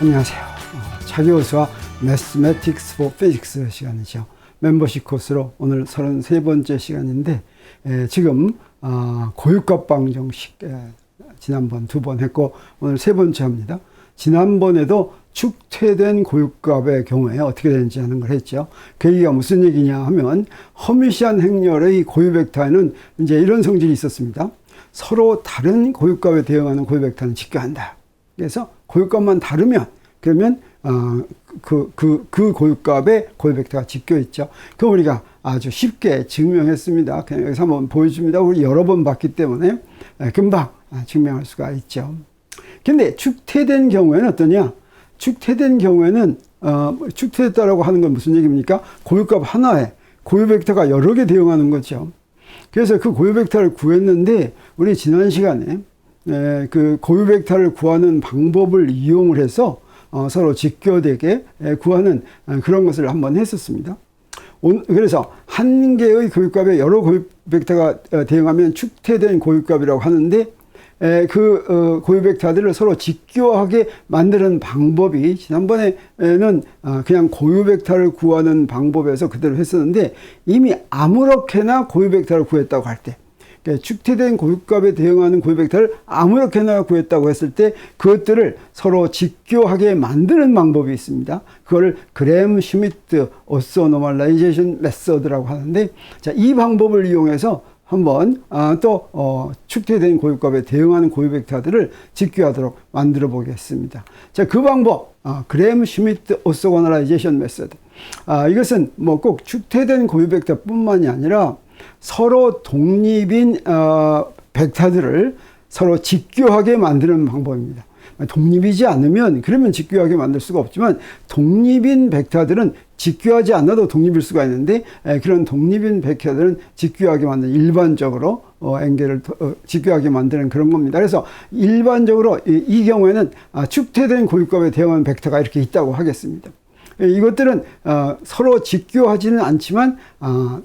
안녕하세요. 어, 차기호수와 Mathematics for Physics 시간이죠. 멤버십 코스로 오늘 33번째 시간인데 에, 지금 어, 고유값 방정식 에, 지난번 두 번 했고 오늘 세 번째 합니다. 지난번에도 축퇴된 고유값의 경우에 어떻게 되는지 하는 걸 했죠. 그 얘기가 무슨 얘기냐 하면 허미시안 행렬의 고유 벡터에는 이제 이런 성질이 있었습니다. 서로 다른 고유값에 대응하는 고유 벡터는 직교한다. 그래서 고유값만 다르면 그러면 어그그 그, 그 고유값의 고유 벡터가 직교 있죠. 그 우리가 아주 쉽게 증명했습니다. 그냥 여기서 한번 보여줍니다. 우리 여러 번 봤기 때문에 금방 증명할 수가 있죠. 근데 축퇴된 경우에는 어떠냐? 축퇴된 경우에는 어, 축퇴했다라고 하는 건 무슨 얘기입니까? 고유값 하나에 고유 벡터가 여러 개 대응하는 거죠. 그래서 그 고유 벡터를 구했는데 우리 지난 시간에 에, 그 고유 벡터를 구하는 방법을 이용을 해서 어, 서로 직교되게 에, 구하는 어, 그런 것을 한번 했었습니다. 온, 그래서 한 개의 고유값에 여러 고유 벡터가 어, 대응하면 축퇴된 고유값이라고 하는데 에, 그 어, 고유 벡터들을 서로 직교하게 만드는 방법이 지난번에는 어, 그냥 고유 벡터를 구하는 방법에서 그대로 했었는데 이미 아무렇게나 고유 벡터를 구했다고 할때 그러니까 축퇴된 고유값에 대응하는 고유 벡터를 아무렇게나 구했다고 했을 때 그것들을 서로 직교하게 만드는 방법이 있습니다. 그걸 그램 슈미트 오소노멀라이제이션 메서드라고 하는데 자, 이 방법을 이용해서 한번 아, 또 어, 축퇴된 고유값에 대응하는 고유 벡터들을 직교하도록 만들어 보겠습니다. 자, 그 방법 아, 그램 슈미트 오소거널라이제이션 메서드. 아, 이것은 뭐 꼭 축퇴된 고유 벡터뿐만이 아니라 서로 독립인 어, 벡터들을 서로 직교하게 만드는 방법입니다. 독립이지 않으면 그러면 직교하게 만들 수가 없지만 독립인 벡터들은 직교하지 않아도 독립일 수가 있는데 에, 그런 독립인 벡터들은 직교하게 만드는 일반적으로 어, 앵겔을 어, 직교하게 만드는 그런 겁니다. 그래서 일반적으로 이, 이 경우에는 아, 축퇴된 고유값에 대응하는 벡터가 이렇게 있다고 하겠습니다. 이것들은 어, 서로 직교하지는 않지만 어,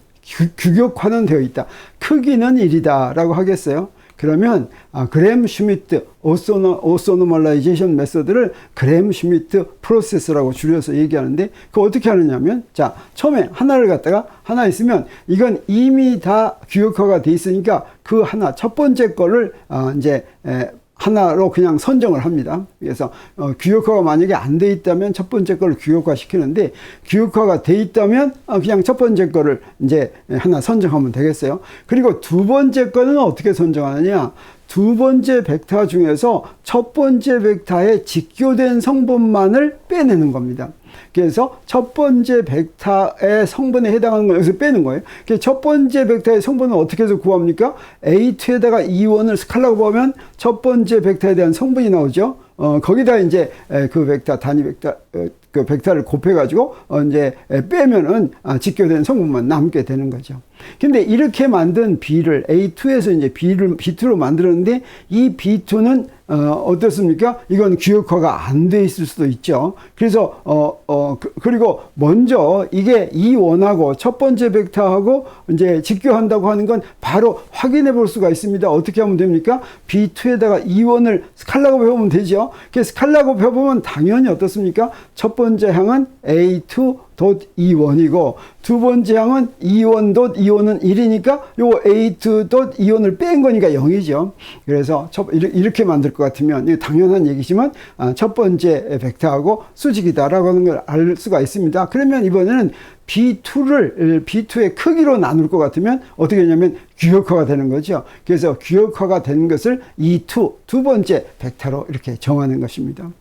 규격화는 되어 있다. 크기는 1이다 라고 하겠어요. 그러면 아, 그램 슈미트 오소노, 오소노멀라이제이션 메소드를 그램 슈미트 프로세스라고 줄여서 얘기하는데 그 어떻게 하느냐면 자 처음에 하나를 갖다가 하나 있으면 이건 이미 다 규격화가 돼 있으니까 그 하나 첫 번째 거를 어, 이제 에, 하나로 그냥 선정을 합니다. 그래서 어, 규격화가 만약에 안 돼 있다면 첫 번째 거를 규격화 시키는데 규격화가 돼 있다면 어, 그냥 첫 번째 거를 이제 하나 선정하면 되겠어요. 그리고 두 번째 거는 어떻게 선정하느냐? 두 번째 벡터 중에서 첫 번째 벡터에 직교된 성분만을 빼내는 겁니다. 그래서 첫 번째 벡터의 성분에 해당하는 걸 여기서 빼는 거예요. 첫 번째 벡터의 성분은 어떻게 해서 구합니까? A2에다가 E1을 스칼라고 보면 첫 번째 벡터에 대한 성분이 나오죠. 어, 거기다 이제 그 벡터, 단위 벡터, 어, 그 벡터를 곱해가지고 어, 이제 빼면은 아, 직교된 성분만 남게 되는 거죠. 근데 이렇게 만든 B를 A2에서 이제 B를 B2로 만들었는데 이 B2는 어, 어떻습니까? 이건 규격화가 안 돼 있을 수도 있죠. 그래서, 어, 어, 그, 리고 먼저 이게 이 원하고 첫 번째 벡터하고 이제 직교한다고 하는 건 바로 확인해 볼 수가 있습니다. 어떻게 하면 됩니까? B2에다가 이 원을 스칼라고 배우면 되죠. 그래서 스칼라고 배워보면 당연히 어떻습니까? 첫 번째 항은 A2 덧 E1이고 두 번째 항은 E1 덧 E1은 1이니까 요거 A2 덧 E1을 뺀 거니까 0이죠. 그래서 첫, 이렇게 만들 것 같으면 당연한 얘기지만 아, 첫 번째 벡터하고 수직이다라고 하는 걸 알 수가 있습니다. 그러면 이번에는 B2를 B2의 크기로 나눌 것 같으면 어떻게 되냐면 규격화가 되는 거죠. 그래서 규격화가 된 것을 E2 두 번째 벡터로 이렇게 정하는 것입니다.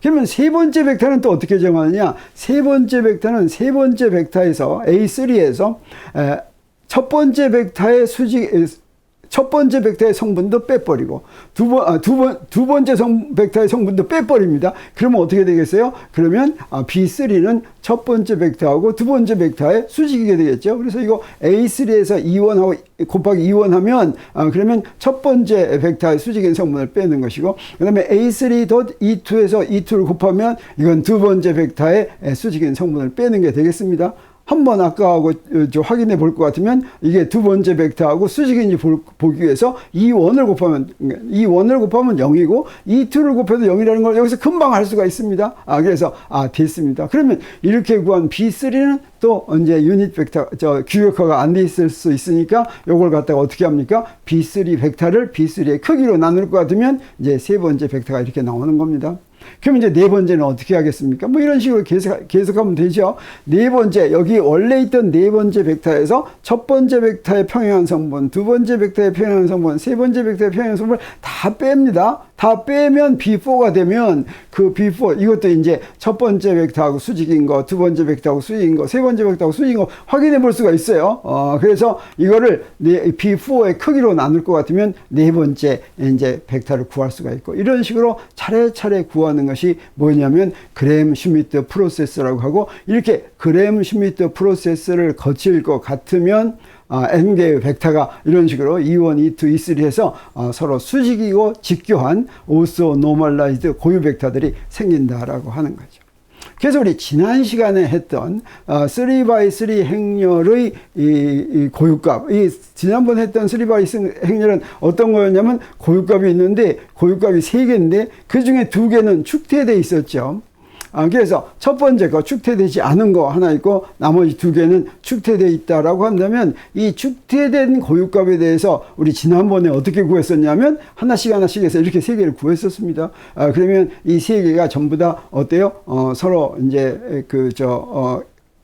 그러면 세 번째 벡터는 또 어떻게 정하느냐? 세 번째 벡터는 세 번째 벡터에서 A3에서 첫 번째 벡터의 수직 첫 번째 벡터의 성분도 빼버리고 두 번, 아, 두 번, 두 번째 성, 벡터의 성분도 빼버립니다. 그러면 어떻게 되겠어요? 그러면 아, B3는 첫 번째 벡터하고 두 번째 bekta의 수직이게 되겠죠. 그래서 이거 A3에서 E1하고 곱하기 E1 하면 아, 그러면 첫 번째 벡터의 수직인 성분을 빼는 것이고 그 다음에 A3 덧 E2에서 E2를 곱하면 이건 두 번째 벡터의 수직인 성분을 빼는 게 되겠습니다. 한번 아까하고 어, 저 확인해 볼 것 같으면 이게 두 번째 벡터하고 수직인지 볼, 보기 위해서 이 원을 곱하면 이 원을 곱하면 0이고 이 2를 곱해도 0이라는 걸 여기서 금방 알 수가 있습니다. 아 그래서 아 됐습니다. 그러면 이렇게 구한 B3는 또 이제 유닛 벡터 저 규격화가 안 돼 있을 수 있으니까 요걸 갖다가 어떻게 합니까? B3 벡터를 B3의 크기로 나눌 것 같으면 이제 세 번째 벡터가 이렇게 나오는 겁니다. 그럼 이제 네 번째는 어떻게 하겠습니까? 뭐 이런 식으로 계속, 계속하면 되죠. 네 번째, 여기 원래 있던 네 번째 벡터에서 첫 번째 벡터의 평행한 성분, 두 번째 벡터의 평행한 성분, 세 번째 벡터의 평행한 성분을 다 뺍니다. 다 빼면 B4가 되면 그 B4, 이것도 이제 첫 번째 벡터하고 수직인 거, 두 번째 벡터하고 수직인 거, 세 번째 벡터하고 수직인 거 확인해 볼 수가 있어요. 어, 그래서 이거를 네, B4의 크기로 나눌 것 같으면 네 번째 이제 벡터를 구할 수가 있고 이런 식으로 차례차례 구하는 것이 뭐냐면 그램 슈미트 프로세스라고 하고 이렇게 그램 슈미트 프로세스를 거칠 것 같으면 아, n개의 벡터가 이런 식으로 E1, E2, E3 해서 어, 서로 수직이고 직교한 also normalized 고유 벡터들이 생긴다라고 하는 거죠. 그래서 우리 지난 시간에 했던 어, 3x3 행렬의 이, 이 고유값, 이 지난번 했던 3x 행렬은 어떤 거였냐면 고유값이 있는데 고유값이 세 개인데 그 중에 두 개는 축퇴돼 있었죠. 아, 그래서 첫 번째 거 축퇴되지 않은 거 하나 있고 나머지 두 개는 축퇴되어 있다라고 한다면 이 축퇴된 고유값에 대해서 우리 지난번에 어떻게 구했었냐면 하나씩 하나씩 해서 이렇게 세 개를 구했었습니다. 아, 그러면 이 세 개가 전부 다 어때요? 어, 서로 이제 그, 저, 어,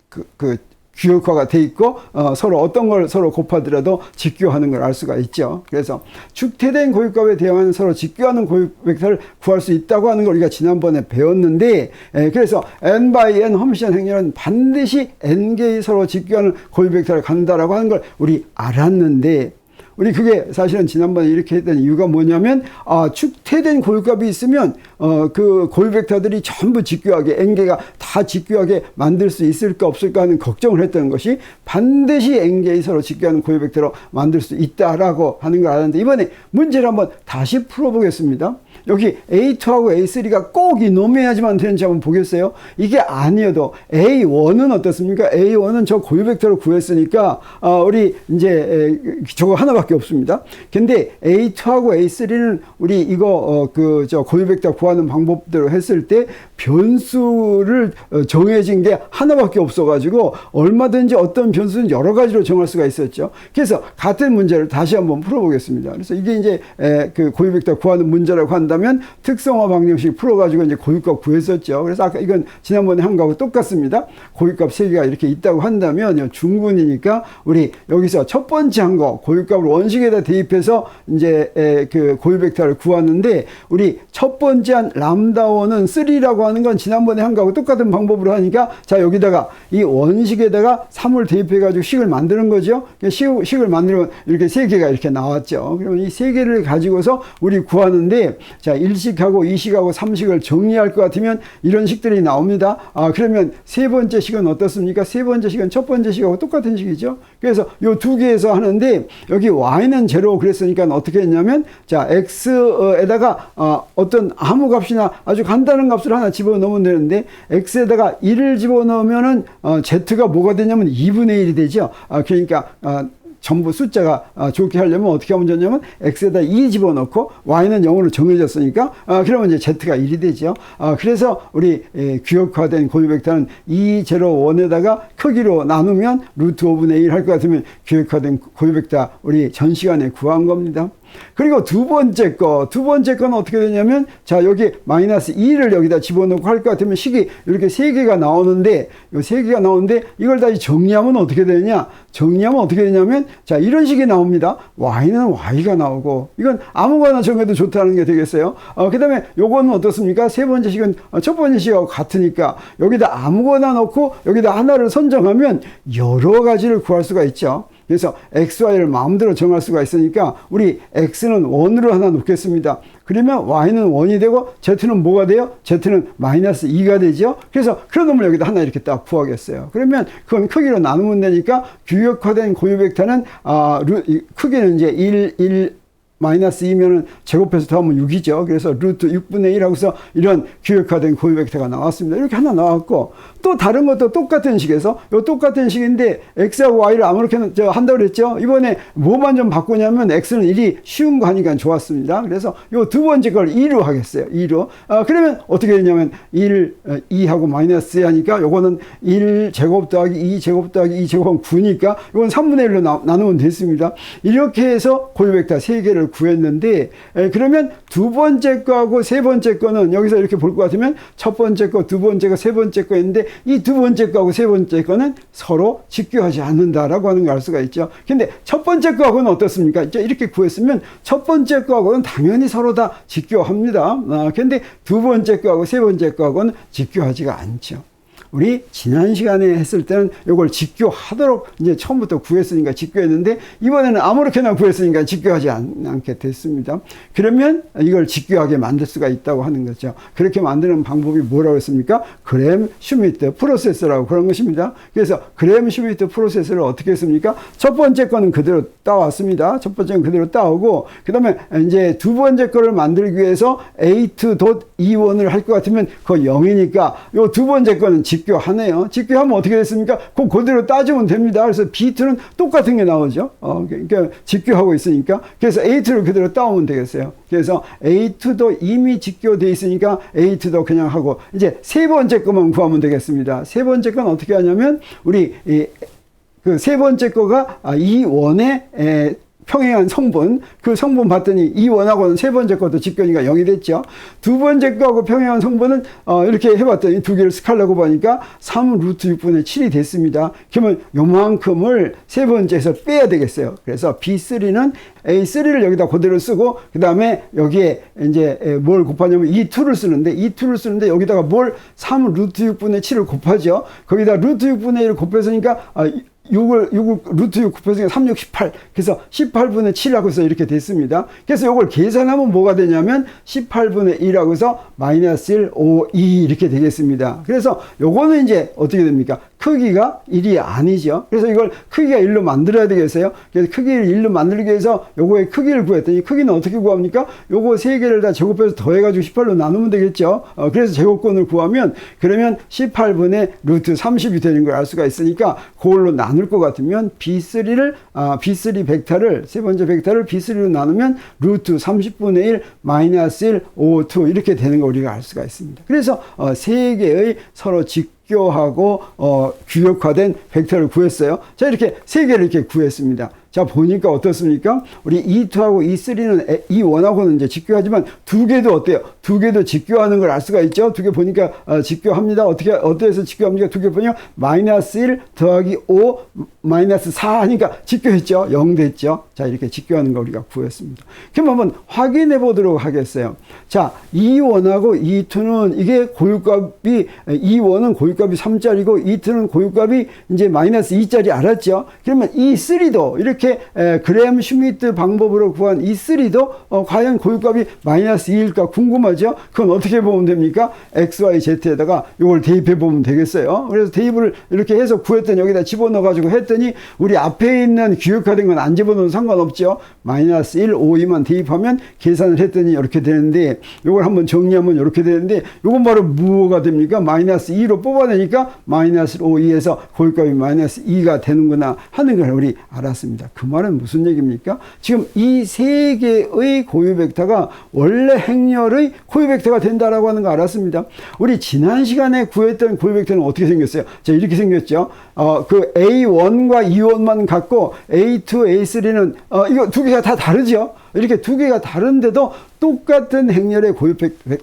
그, 그, 규격화가 돼 있고 어, 서로 어떤 걸 서로 곱하더라도 직교하는 걸 알 수가 있죠. 그래서 축퇴된 고유값에 대한 서로 직교하는 고유 벡터를 구할 수 있다고 하는 걸 우리가 지난번에 배웠는데 에, 그래서 n by n 험시한 행렬은 반드시 n 개의 서로 직교하는 고유 벡터를 갖는다라고 하는 걸 우리 알았는데 우리 그게 사실은 지난번에 이렇게 했던 이유가 뭐냐면 아 축퇴된 고유값이 있으면 어그 고유 벡터들이 전부 직교하게 n개가 다 직교하게 만들 수 있을까 없을까 하는 걱정을 했던 것이 반드시 n개의 서로 직교하는 고유 벡터로 만들 수 있다라고 하는 걸 알았는데 이번에 문제를 한번 다시 풀어보겠습니다. 여기 A2하고 A3가 꼭 이놈해야지만 되는지 한번 보겠어요. 이게 아니어도 A1은 어떻습니까? A1은 저 고유 벡터로 구했으니까 어, 우리 이제 에, 저거 하나밖에 없습니다. 근데 A2하고 A3는 우리 이거 어, 그 저 고유 벡터 구하는 방법대로 했을 때 변수를 어, 정해진 게 하나밖에 없어가지고 얼마든지 어떤 변수는 여러 가지로 정할 수가 있었죠. 그래서 같은 문제를 다시 한번 풀어보겠습니다. 그래서 이게 이제 에, 그 고유 벡터 구하는 문제라고 한다 면 특성화 방정식 풀어가지고 이제 고유값 구했었죠. 그래서 아까 이건 지난번에 한 거하고 똑같습니다. 고유값 세 개가 이렇게 있다고 한다면 중분이니까 우리 여기서 첫 번째 한 거 고유값을 원식에다 대입해서 이제 에, 그 고유 벡터를 구하는데 우리 첫 번째 한 람다원은 3라고 하는 건 지난번에 한 거하고 똑같은 방법으로 하니까 자 여기다가 이 원식에다가 3을 대입해 가지고 식을 만드는 거죠. 식, 식을 만들면 이렇게 세 개가 이렇게 나왔죠. 그러면 이 세 개를 가지고서 우리 구하는데 자 1식하고 2식하고 3식을 정리할 것 같으면 이런 식들이 나옵니다. 아 그러면 세 번째 식은 어떻습니까? 세 번째 식은 첫 번째 식하고 똑같은 식이죠. 그래서 요 두 개에서 하는데 여기 y는 제로 그랬으니까 어떻게 했냐면 자 x에다가 어, 어떤 아무 값이나 아주 간단한 값을 하나 집어넣으면 되는데 x에다가 1을 집어넣으면은 어, z가 뭐가 되냐면 2분의 1이 되죠. 아, 그러니까 어, 전부 숫자가 아, 좋게 하려면 어떻게 하면 되냐면 x에다 2 집어넣고 y는 0으로 정해졌으니까 아, 그러면 이제 z가 1이 되죠. 아, 그래서 우리 에, 규격화된 고유 벡터는 2, 0, 1에다가 크기로 나누면 루트 5분의 1 할 것 같으면 규격화된 고유 벡터 우리 전 시간에 구한 겁니다. 그리고 두 번째 거, 두 번째 거는 어떻게 되냐면, 자, 여기 마이너스 2를 여기다 집어넣고 할 것 같으면 식이 이렇게 세 개가 나오는데, 요 세 개가 나오는데, 이걸 다시 정리하면 어떻게 되냐? 정리하면 어떻게 되냐면, 자, 이런 식이 나옵니다. y는 y가 나오고, 이건 아무거나 정해도 좋다는 게 되겠어요. 어, 그 다음에 요거는 어떻습니까? 세 번째 식은 어, 첫 번째 식하고 같으니까, 여기다 아무거나 넣고, 여기다 하나를 선정하면 여러 가지를 구할 수가 있죠. 그래서 XY를 마음대로 정할 수가 있으니까 우리 X는 원으로 하나 놓겠습니다. 그러면 Y는 원이 되고 Z는 뭐가 돼요? Z는 마이너스 2가 되죠. 그래서 그런 놈을 여기다 하나 이렇게 딱 구하겠어요. 그러면 그건 크기로 나누면 되니까 규격화된 고유 벡터는 아, 루, 크기는 이제 1, 1, 마이너스 2면은 제곱해서 더하면 6이죠. 그래서 루트 6분의 1 하고서 이런 규격화된 고유 벡터가 나왔습니다. 이렇게 하나 나왔고 또 다른 것도 똑같은 식에서 요 똑같은 식인데 x하고 y를 아무렇게나 저 한다고 그랬죠. 이번에 뭐만 좀 바꾸냐면 x는 1이 쉬운 거 하니까 좋았습니다. 그래서 요 두 번째 걸 2로 하겠어요. 2로. 아, 그러면 어떻게 되냐면 1, 2하고 마이너스 하니까 요거는 1 제곱 더하기 2 제곱 더하기 2 제곱은 9니까 이건 3분의 1로 나, 나누면 됐습니다. 이렇게 해서 고유 벡터 3개를 구했는데 에, 그러면 두 번째 거하고 세 번째 거는 여기서 이렇게 볼 것 같으면 첫 번째 거, 두 번째 거, 세 번째 거인데 이 두 번째 거하고 세 번째 거는 서로 직교하지 않는다라고 하는 걸 알 수가 있죠. 근데 첫 번째 거하고는 어떻습니까? 이제 이렇게 구했으면 첫 번째 거하고는 당연히 서로 다 직교합니다. 아, 근데 두 번째 거하고 세 번째 거하고는 직교하지가 않죠. 우리 지난 시간에 했을 때는 이걸 직교하도록 이제 처음부터 구했으니까 직교했는데 이번에는 아무렇게나 구했으니까 직교하지 않, 게 됐습니다. 그러면 이걸 직교하게 만들 수가 있다고 하는 거죠. 그렇게 만드는 방법이 뭐라고 했습니까? 그램 슈미트 프로세서라고 그런 것입니다. 그래서 그램 슈미트 프로세서를 어떻게 했습니까? 첫 번째 거는 그대로 따왔습니다. 첫 번째는 그대로 따오고 그 다음에 이제 두 번째 거를 만들기 위해서 a2.e1을 할 것 같으면 그거 0이니까 요 두 번째 거는 직 직교하네요. 직교하면 어떻게 됐습니까? 그 그대로 따지면 됩니다. 그래서 B2는 똑같은 게 나오죠. 어, 그러니까 직교하고 있으니까. 그래서 A2를 그대로 따오면 되겠어요. 그래서 A2도 이미 직교돼 있으니까 A2도 그냥 하고 이제 세 번째 것만 구하면 되겠습니다. 세 번째 건 어떻게 하냐면 우리 그 세 번째 거가 아, 이 원의 평행한 성분 그 성분 봤더니 이 원하고는 세 번째 것도 직견이가 0이 됐죠. 두 번째 거하고 평행한 성분은 어, 이렇게 해봤더니 두 개를 스칼라고 보니까 3 루트 6분의 7이 됐습니다. 그러면 요만큼을 세 번째에서 빼야 되겠어요. 그래서 B3는 A3를 여기다 그대로 쓰고 그 다음에 여기에 이제 뭘 곱하냐면 E2를 쓰는데 E2를 쓰는데 여기다가 뭘 3 루트 6분의 7을 곱하죠. 거기다 루트 6분의 1을 곱해서니까 아, 6을, 6을, 루트 6 곱해서 3, 6, 18. 그래서 18분의 7이라고 해서 이렇게 됐습니다. 그래서 이걸 계산하면 뭐가 되냐면 18분의 1이라고 해서 마이너스 1, 5, 2 이렇게 되겠습니다. 그래서 요거는 이제 어떻게 됩니까? 크기가 1이 아니죠. 그래서 이걸 크기가 1로 만들어야 되겠어요. 그래서 크기를 1로 만들기 위해서 요거의 크기를 구했더니 크기는 어떻게 구합니까? 요거 세 개를 다 제곱해서 더해가지고 18로 나누면 되겠죠. 어, 그래서 제곱권을 구하면 그러면 18분의 루트 30이 되는 걸 알 수가 있으니까 그걸로 나눌 것 같으면 B3를 아, B3 벡터를 세 번째 벡터를 B3로 나누면 루트 30분의 1 마이너스 1 5 2 이렇게 되는 걸 우리가 알 수가 있습니다. 그래서 어, 세 개의 서로 직 학교하고 어, 규격화된 벡터를 구했어요. 자 이렇게 세 개를 이렇게 구했습니다. 자 보니까 어떻습니까? 우리 E2하고 E3는 E1하고는 이제 직교하지만 두 개도 어때요? 두 개도 직교하는 걸 알 수가 있죠. 두 개 보니까 어, 직교합니다. 어떻게 어디에서 직교합니까? 두 개 보니까 마이너스 1 더하기 5 마이너스 4 하니까 직교했죠. 0 됐죠. 자 이렇게 직교하는 거 우리가 구했습니다. 그럼 한번 확인해 보도록 하겠어요. 자 E1하고 E2는 이게 고유값이 E1은 고유값이 3짜리고 E2는 고유값이 이제 마이너스 2짜리 알았죠. 그러면 E3도 이렇게 이렇게 그램 슈미트 방법으로 구한 이 3도 어, 과연 고유값이 마이너스 2일까 궁금하죠? 그건 어떻게 보면 됩니까? x, y, z에다가 이걸 대입해 보면 되겠어요. 그래서 대입을 이렇게 해서 구했더니 여기다 집어넣어 가지고 했더니 우리 앞에 있는 규격화된 건 안 집어넣어도 상관없죠. 마이너스 1, 5, 2만 대입하면 계산을 했더니 이렇게 되는데 이걸 한번 정리하면 이렇게 되는데 이건 바로 무엇가 됩니까? 마이너스 2로 뽑아내니까 마이너스 5, 2에서 고유값이 마이너스 2가 되는구나 하는 걸 우리 알았습니다. 그 말은 무슨 얘기입니까? 지금 이 세 개의 고유 벡터가 원래 행렬의 고유 벡터가 된다라고 하는 거 알았습니다. 우리 지난 시간에 구했던 고유 벡터는 어떻게 생겼어요? 자, 이렇게 생겼죠. 어, 그 A1과 E1만 같고 A2, A3는 어, 이거 두 개가 다 다르죠. 이렇게 두 개가 다른데도 똑같은 행렬의 고유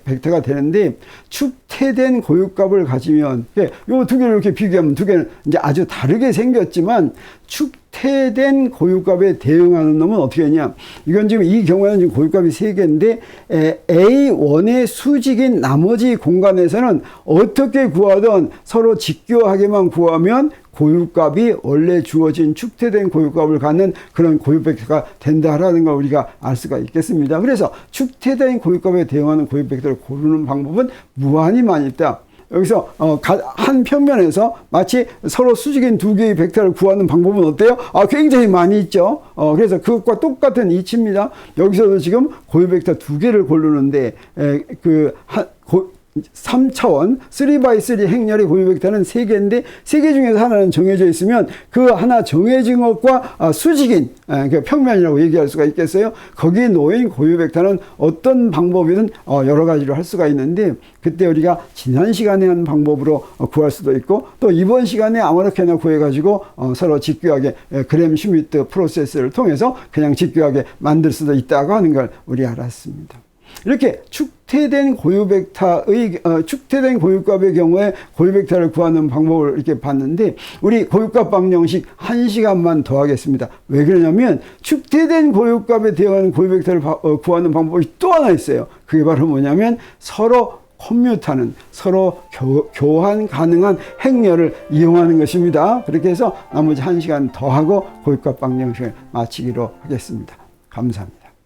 벡터가 되는데 축태된 고유값을 가지면 예, 요두 개를 이렇게 비교하면 두 개는 이제 아주 다르게 생겼지만 축 태된 고유값에 대응하는 놈은 어떻게 하냐 이건 지금 이 경우에는 지금 고유값이 세 개인데 A1의 수직인 나머지 공간에서는 어떻게 구하든 서로 직교하게만 구하면 고유값이 원래 주어진 축태된 고유값을 갖는 그런 고유벡터가 된다라는 걸 우리가 알 수가 있겠습니다. 그래서 축태된 고유값에 대응하는 고유벡터를 고르는 방법은 무한히 많이 있다. 여기서 어, 가- 한 평면에서 마치 서로 수직인 두 개의 벡터를 구하는 방법은 어때요? 아, 굉장히 많이 있죠. 어, 그래서 그것과 똑같은 이치입니다. 여기서도 지금 고유 벡터 두 개를 고르는데 에, 그 한, 고, 3차원 3x3 행렬의 고유 벡터는 세개인데세 개 중에서 하나는 정해져 있으면 그 하나 정해진 것과 아, 수직인 아, 그 평면이라고 얘기할 수가 있겠어요. 거기에 놓인 고유 벡터는 어떤 방법이든 어, 여러 가지로 할 수가 있는데 그때 우리가 지난 시간에 한 방법으로 어, 구할 수도 있고 또 이번 시간에 아무렇게나 구해가지고 어, 서로 집교하게 에, 그램 슈미트 프로세스를 통해서 그냥 집교하게 만들 수도 있다고 하는 걸 우리 알았습니다. 이렇게 축퇴된 고유 벡터의 어, 축퇴된 고유값의 경우에 고유 벡터를 구하는 방법을 이렇게 봤는데 우리 고유값 방정식 한 시간만 더 하겠습니다. 왜 그러냐면 축퇴된 고유값에 대응하는 고유 벡터를 바- 어, 구하는 방법이 또 하나 있어요. 그게 바로 뭐냐면 서로 컴뮤트하는 서로 교, 교환 가능한 행렬을 이용하는 것입니다. 그렇게 해서 나머지 한 시간 더 하고 고유값 방정식을 마치기로 하겠습니다. 감사합니다.